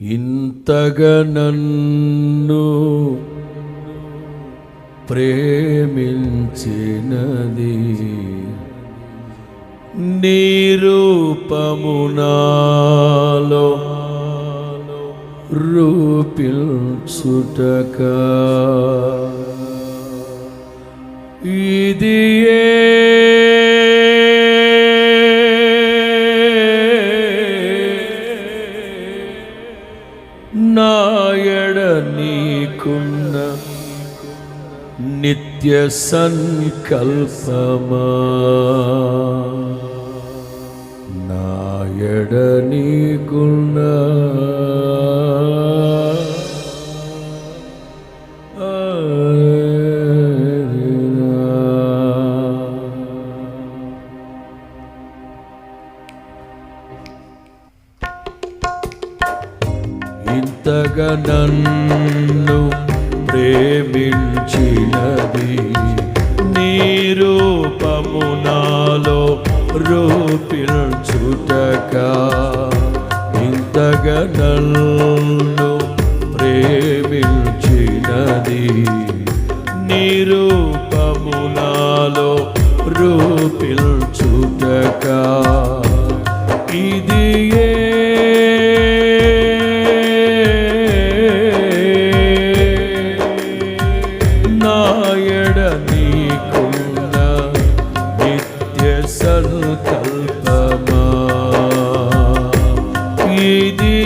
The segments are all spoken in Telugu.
ఇంతగ నన్ను ప్రేమించినది నీరూపమునాలో రూపిల్చుటక ఇది ఏ నిత్యసంకల్పమా నాయడని గుణ. ఇంతగా నన్ను দিন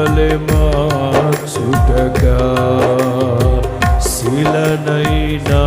కాలమా చుటగా శిలనైనా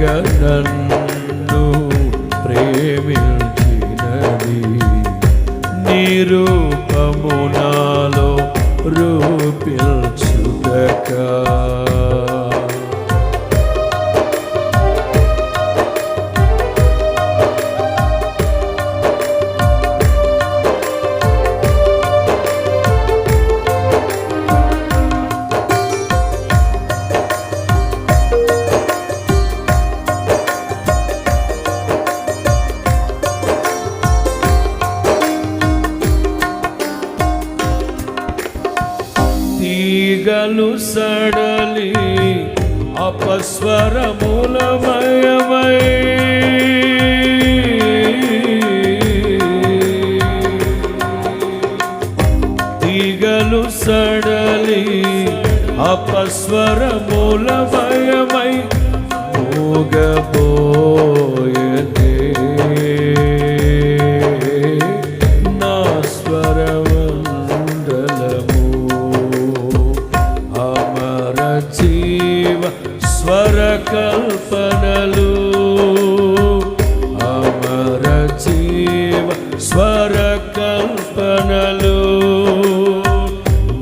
నన్ను ప్రేమించినది. నిరూపమున స్వరమూలమయమై తీగలు సడలి అపస్వరము అమర కల్పనలు అమర జీవ స్వర కల్పనలు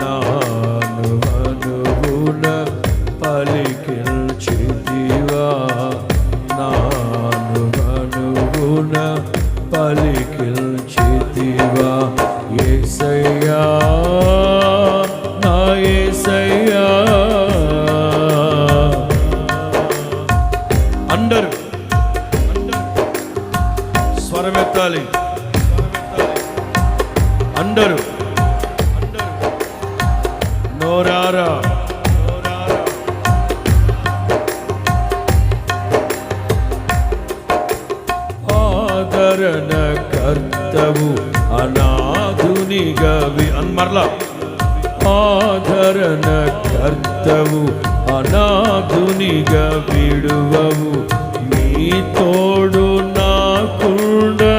నాను అనుగుణ పలికిల్చితివా నాను అనుగుణ పలికిల్చితివా ఏసయ్యా నా ఏసయ్యా. స్వరమెత్తాలి అందరూ. నోరారా. ఆదరణ కర్తవు అనాధునిగవి అన్మర్లా ఆదరణ కర్తవు అనాధునిగా విడువవు. నీ తోడు నాకుండగా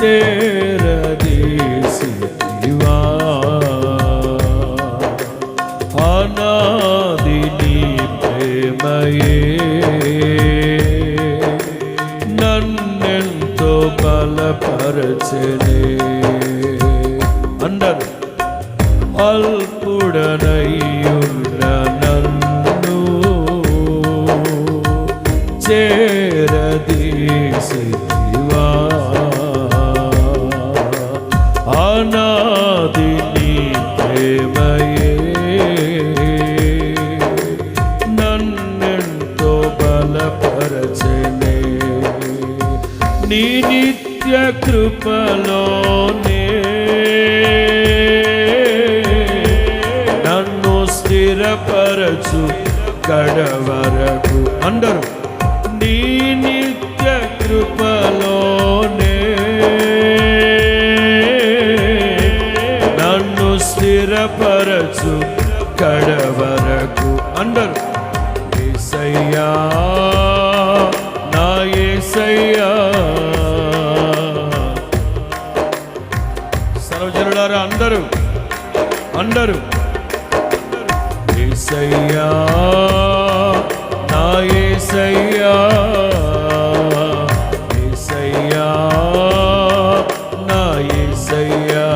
చేరదీసివా అనాది నీ ప్రేమయే. నన్నెంతో బలపరచనే. అందరు అల్పుడనయ్యున్న నన్ను చేరదీసివా స్థిరపరచు కడవరకు. అందరూ నీ నిత్య కృపలోనే. నన్ను స్థిరపరచు కడవరకు. అందరూ ఏసయ్యా నా ఏసయ్యా. సర్వజనులారా అందరూ అందరూ ఏసయ్యా నా ఏసయ్యా ఏసయ్యా నా ఏసయ్యా.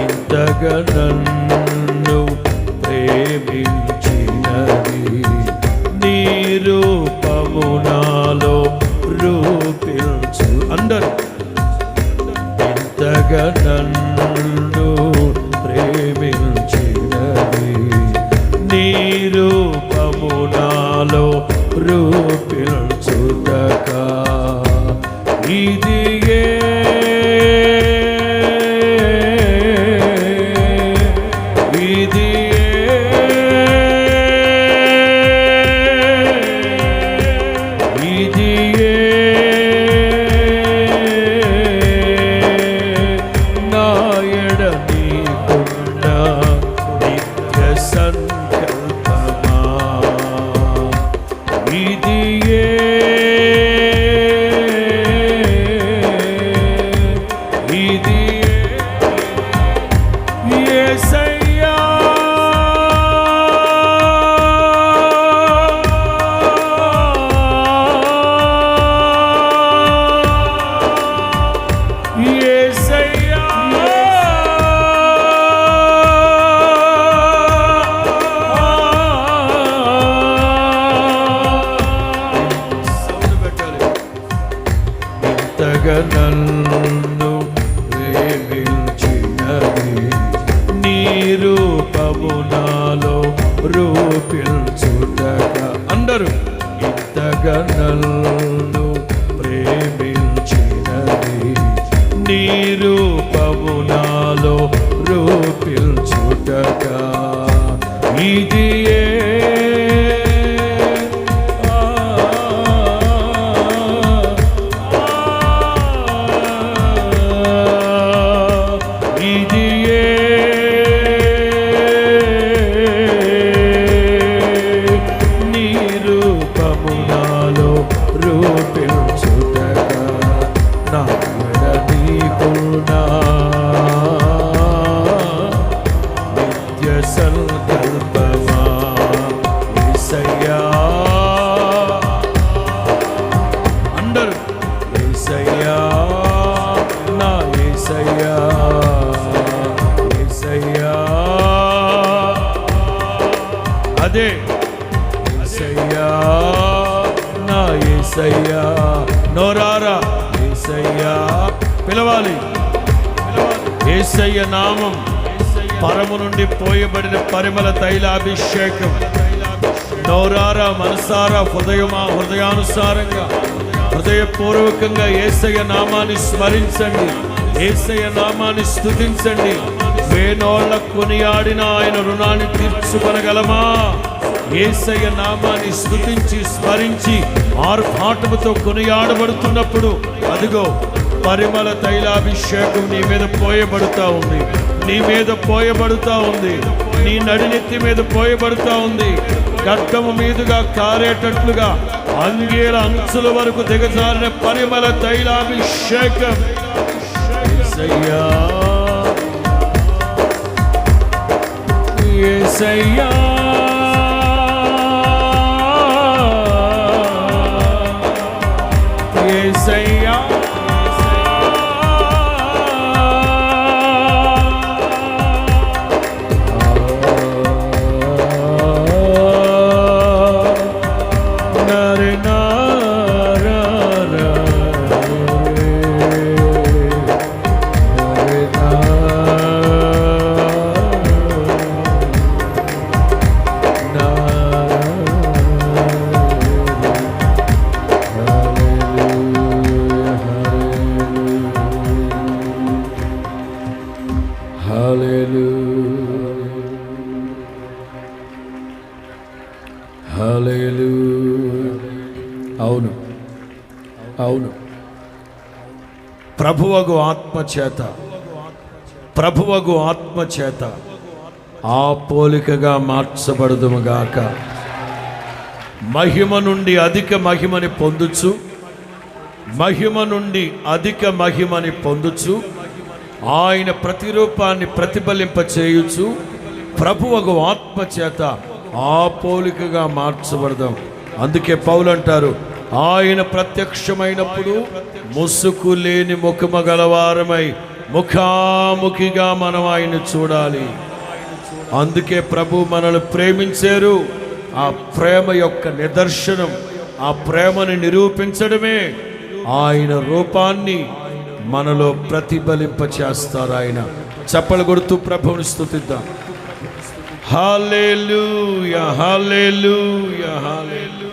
ఇంతగా నన్ను ప్రేమించినది నీ రూపము నాలో రూపించు. అందరు. ఎంతగా యేసయ్య నామం. పరము నుండి పోయబడిన పరిమళ తైలాభిషేకం. నౌరారా మనసారా హృదయమా హృదయానుసారంగా. హృదయపూర్వకంగా ఏసయ్య నామాన్ని స్మరించండి. ఏసయ్య నామాన్ని స్థుతించండి వేనోళ్ళ కొనియాడిన ఆయన రుణాన్ని తీర్చుకొనగలమా? ఏసయ్య నామాన్ని స్థుతించి స్మరించి ఆర్భాటముతో కొనియాడబడుతున్నప్పుడు అదిగో పరిమళ తైలాభిషేకం నీ మీద పోయబడుతూ ఉంది. నీ మీద పోయబడుతూ ఉంది. నీ నడినెత్తి మీద పోయబడుతూ ఉంది. గడ్డము మీదుగా కారేటట్లుగా అంగేల అంచుల వరకు దిగజారిన పరిమళ తైలాభిషేకం. ఏసయ్యా. ప్రభువగు ఆత్మ చేత ప్రభువగు ఆత్మచేత. ఆ పోలికగా మార్చబడదుముగాక మహిమ నుండి అధిక మహిమని పొందుచు. మహిమ నుండి అధిక మహిమని పొందుచు. ఆయన ప్రతిరూపాన్ని ప్రతిఫలింప చేయుచు. ప్రభువగు ఆత్మచేత ఆ పోలికగా మార్చబడదాం. అందుకే పౌలు అంటారు ఆయన ప్రత్యక్షమైనప్పుడు ముసుగు లేని ముఖమ గలవారమై ముఖాముఖిగా మనం ఆయన చూడాలి. అందుకే ప్రభు మనల్ని ప్రేమించారు. ఆ ప్రేమ యొక్క నిదర్శనం ఆ ప్రేమని నిరూపించడమే ఆయన రూపాన్ని మనలో ప్రతిఫలింప చేస్తారు ఆయన. చెప్పలు కొడుతూ ప్రభువుని స్థుతిద్దాం హాలేలు హాలేలు హాలేలు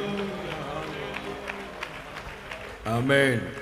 Amen.